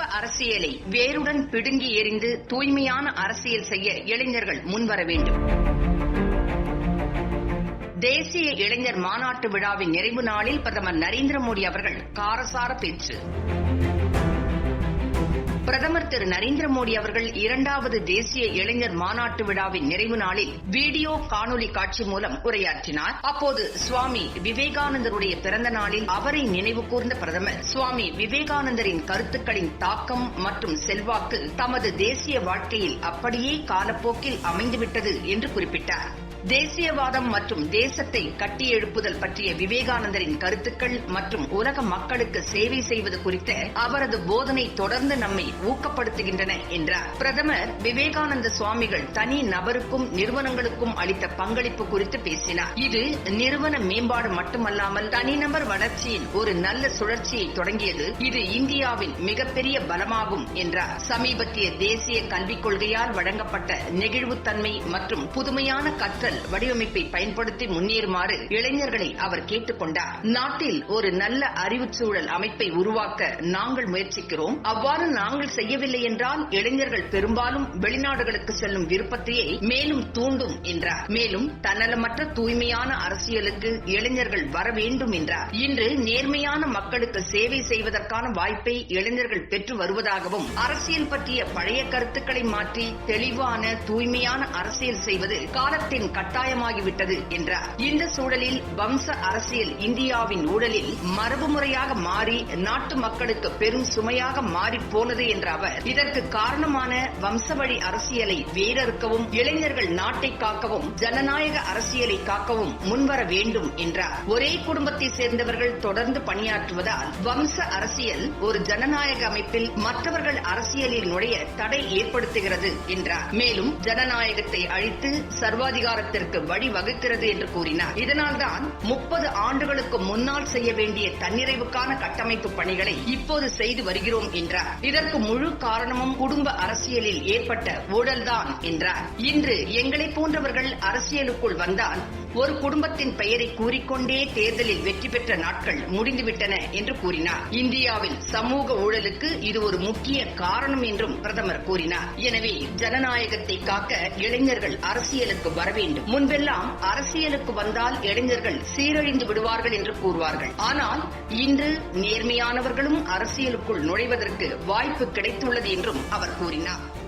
குடும்ப அரசியலை வேருடன் பிடுங்கி எறிந்து தூய்மையான அரசியல் செய்ய இளைஞர்கள் முன்வர வேண்டும். தேசிய இளைஞர் மாநாட்டு விழாவின் நிறைவு நாளில் பிரதமர் நரேந்திர மோடி அவர்கள் காரசார பேச்சு. திரு நரேந்திர மோடி அவர்கள் இரண்டாவது தேசிய இளைஞர் மாநாட்டு விழாவின் நிறைவு நாளில் வீடியோ காணொலி காட்சி மூலம் உரையாற்றினார். அப்போது சுவாமி விவேகானந்தருடைய பிறந்த நாளில் அவரை நினைவு கூர்ந்த பிரதமர் சுவாமி விவேகானந்தரின் கருத்துக்களின் தாக்கம் மற்றும் செல்வாக்கு தமது தேசிய வாழ்க்கையில் அப்படியே காலப்போக்கில் அமைந்துவிட்டது என்று குறிப்பிட்டார். தேசியவாதம் மற்றும் தேசத்தை கட்டியெழுப்புதல் பற்றிய விவேகானந்தரின் கருத்துக்கள் மற்றும் உலக மக்களுக்கு சேவை செய்வது குறித்த அவரது போதனை தொடர்ந்து நம்மை ஊக்கப்படுத்துகின்றன என்றார். பிரதமர் விவேகானந்த சுவாமிகள் தனி நபருக்கும் நிறுவனங்களுக்கும் அளித்த பங்களிப்பு குறித்து பேசினார். இது நிறுவன மேம்பாடு மட்டுமல்லாமல் தனிநபர் வளர்ச்சியின் ஒரு நல்ல சுழற்சியை தொடங்கியது. இது இந்தியாவின் மிகப்பெரிய பலமாகும் என்றார். சமீபத்திய தேசிய கல்விக் கொள்கையால் வழங்கப்பட்ட நெகிழ்வுத்தன்மை மற்றும் புதுமையான கற்றல் வடிவமைப்பை பயன்படுத்தி முன்னேறுமாறு இளைஞர்களை அவர் கேட்டுக் கொண்டார் நாட்டில் ஒரு நல்ல அறிவு சூழல் அமைப்பை உருவாக்க நாங்கள் முயற்சிக்கிறோம். அவ்வாறு நாங்கள் செய்யவில்லை என்றால் இளைஞர்கள் பெரும்பாலும் வெளிநாடுகளுக்கு செல்லும் விருப்பத்தையே மேலும் தூண்டும் என்றார். மேலும் தன்னலமற்ற தூய்மையான அரசியலுக்கு இளைஞர்கள் வர வேண்டும் என்றார். இன்று நேர்மையான மக்களுக்கு சேவை செய்வதற்கான வாய்ப்பை இளைஞர்கள் பெற்று வருவதாகவும் அரசியல் பற்றிய பழைய கருத்துக்களை மாற்றி தெளிவான தூய்மையான அரசியல் செய்வது காலத்தின் கட்டாயமாகிவிட்டது என்றார். இந்த சூழலில் வம்ச அரசியல் இந்தியாவின் ஊழலில் மரபுமுறையாக மாறி நாட்டு மக்களுக்கு பெரும் சுமையாக மாறி போனது என்ற அவர். இதற்கு காரணமான வம்சவழி அரசியலை வேரறுக்கவும் இளைஞர்கள் நாட்டை காக்கவும் ஜனநாயக அரசியலை காக்கவும் முன்வர வேண்டும் என்றார். ஒரே குடும்பத்தை சேர்ந்தவர்கள் தொடர்ந்து பணியாற்றுவதால் வம்ச அரசியல் ஒரு ஜனநாயக அமைப்பில் மற்றவர்கள் அரசியலில் நுழைய தடை ஏற்படுத்துகிறது என்றார். மேலும் ஜனநாயகத்தை அழித்து சர்வாதிகாரத்திற்கு வழிவகுக்கிறது என்று கூறினார். இதனால்தான் முப்பது ஆண்டுகளுக்கு முன்னால் செய்ய வேண்டிய தன்னிறைவுக்கான கட்டமைப்பு பணிகளை இப்போது செய்து வருகிறோம் என்றார். இதற்கு முழு காரணமும் குடும்ப அரசியலில் ஏற்பட்ட ஊழல்தான் என்றார். இன்று எங்களை போன்றவர்கள் அரசியலுக்குள் வந்தால் ஒரு குடும்பத்தின் பெயரை கூறிக்கொண்டே தேர்தலில் வெற்றி பெற்ற நாட்கள் முடிந்துவிட்டன என்று கூறினார். இந்தியாவில் சமூக ஊழலுக்கு இது ஒரு முக்கிய காரணம் என்றும் பிரதமர் கூறினார். எனவே ஜனநாயகத்தை காக்க இளைஞர்கள் அரசியலுக்கு வர வேண்டும் வேண்டும் முன்பெல்லாம் அரசியலுக்கு வந்தால் இளைஞர்கள் சீரழிந்து விடுவார்கள் என்று கூறுவார்கள். ஆனால் இன்று நேர்மையானவர்களும் அரசியலுக்குள் நுழைவதற்கு வாய்ப்பு கிடைத்துள்ளது என்றும் அவர் கூறினார்.